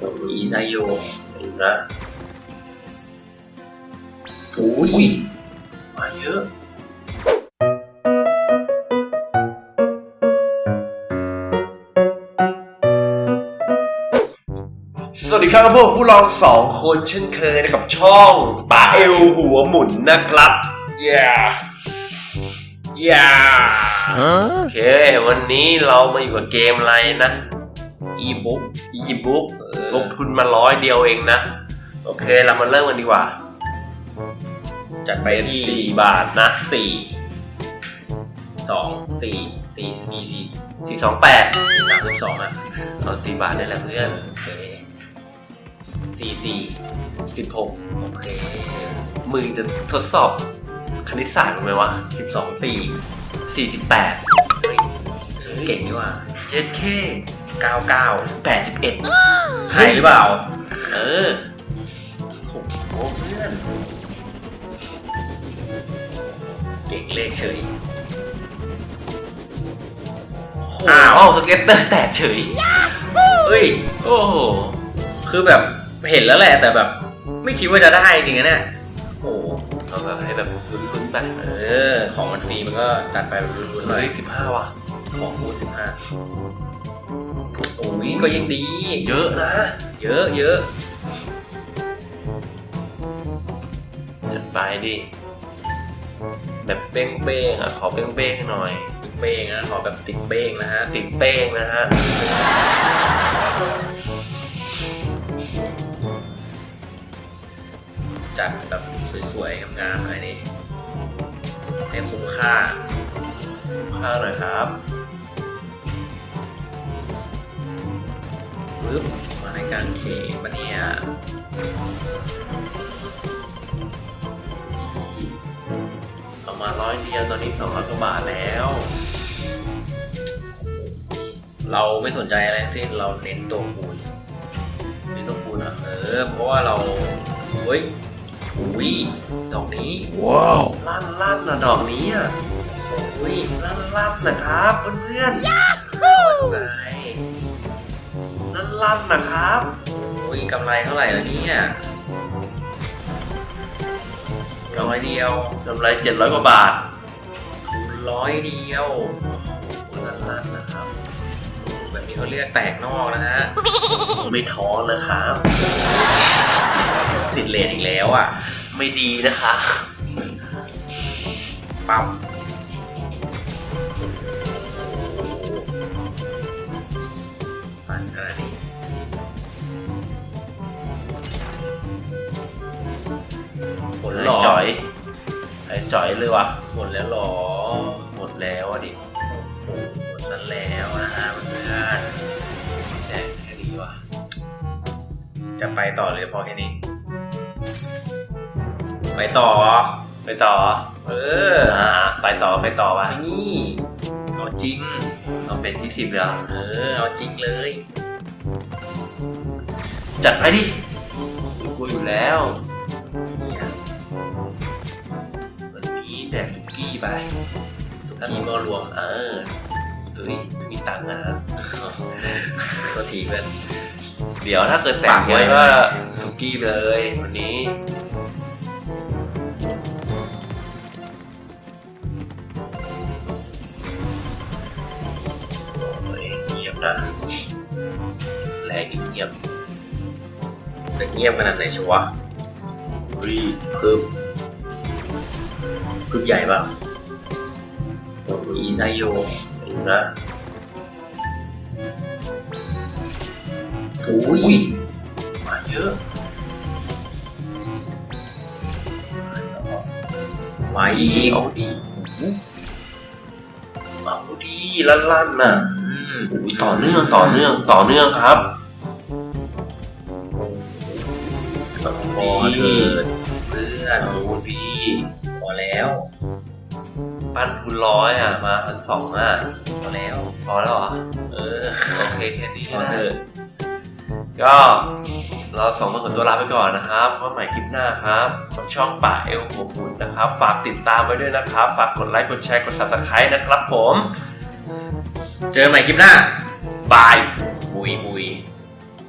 อีได้อยู่อยู่นะอุ้ยมาเยอะสวัสดีครับพวกพวกเราสองคนเช่นเคยนะครับช่องตาเอลหัวหมุนนะครับ yeah yeah โอเค วันนี้เรามาอยู่กับเกมอะไรนะ อีบุ๊กอีบุ๊กเออลงทุนมาร้อยเดียวเองนะ โอเคเรามาเริ่มกันดีกว่า จัดไปที่สี่บาทนะสี่สองสี่สี่สี่สี่สี่สองแปดสี่สามสิบสองอะเอาสี่บาทนี่แหละเพื่อนโอเคสี่สี่สิบหกโอเคมึงจะทดสอบคณิตศาสตร์ไหมวะสิบสองสี่สี่สิบแปดเฮ้ยเก่งดีว่าเย็ดเค เก้าเก้าแปดสิบเอ็ดใช่หรือเปล่า เออโอ้โหเพื่อนเก่งเลขเฉยอ้าวสเก็ตเตอร์แตกเฉยเฮ้ย โอ้โห คือแบบเห็นแล้วแหละ แต่แบบ ไม่คิดว่าจะได้จริงๆนะเนี่ยโอ้โหเอาแบบให้แบบลุ้นๆไปเออ ของมันฟรีมันก็จัดไปแบบรุนๆหน่เฮ้อยยสิบห้าว่ะ ของคูณสิบห้า โอ้ยก็ยิ่งดี เยอะนะ เยอะเยอะจัดไปดิ แบบเป้งๆอะ ขอเป้งๆหน่อย เป้งนะขอแบบติดเป้งนะฮะ ติดเป้งนะฮะ จัดแบบสวยๆงามๆหน่อยนี่ให้คุ้มค่าข้าหน่อยครับ ปึ๊บมาในกลางเขนปะเนี่ยเอามาร้อยเดียวตอนนี้สองร้อยกว่าบาทแล้ว เราไม่สนใจอะไรทั้งสิ้นเราเน้นตัวคูณเน้นตัวคูณอะเออเพราะว่าเราเฮ้ยอุ้ยดอกนี้ว้าวลั่นลั่นนะดอกนี้อะอุ้ยลั่นลั่นนะครับเพื่อนไงๆ ลั่นลั่นนะครับอุ้ยกำไรเท่าไหร่แล้วเนี่ยร้อยเดียวกำไรเจ็ดร้อยกว่าบาทร้อยเดียวโอ้โหลั่นๆนะครับ แบบนี้เขาเรียกแตกนอกนะฮะ ไม่ท้อนะครับ ติดเลนอีกแล้วอะ ไม่ดีนะคะปั๊ม สั่นขนาดนี้หมดไอ้แล้วเหรอจ่อยไอ้จ่อยเลยว่ะหมดแล้วเหรอ หมดแล้วอะดิโอ้โหหมดนั้นแล้วนะฮะเพื่อนแจ้งแค่นี้ว่ะจะไปต่อหรือพอแค่นี้ ไปต่อ ไปต่อ เอออ่าไปต่อไปต่อว่ะนี่เอาจริง เป็นที่สิบเลยเหรอเออเอาจริงเลย จัดไปดิกูอยู่แล้วเนี่ยวันนี้แดกสุกี้ไปทุกทีก็รวมเออตุ้ยไม่มีตังค์นะก็ทีเพื่อนเดี๋ยวถ้าเกิดแต่งฝากไว้ว้ก็สุกี้เลยวันนี้ นะแรงเงียบแต่เงียบขนาดไหนชัวะรีคือคือใหญ่เปล่าโอ้ยได้อยู่ดูนะอุ้ยมาเยอะมาอีกเอาดีเอาดีลั่นๆน่ะ ต่อเนื่องต่อเนื่องต่อเนื่องครับพอเถิดเพื่อนเอาดีพอแล้ว ปั้นทุนร้อยอะ มาพันสองอะพอแล้ว พอแล้วเหรอ เออ โอเคแค่นี้พอเถอะก็เราสองคนขอตัวลาไปก่อนนะครับพบกันใหม่คลิปหน้าครับของช่องป่าเอลหัวหมุนนะครับ ฝากติดตามไว้ด้วยนะครับ ฝากกดไลค์ กดแชร์ กด subscribe นะครับผม เจอกันใหม่คลิปหน้าบายบุยบุย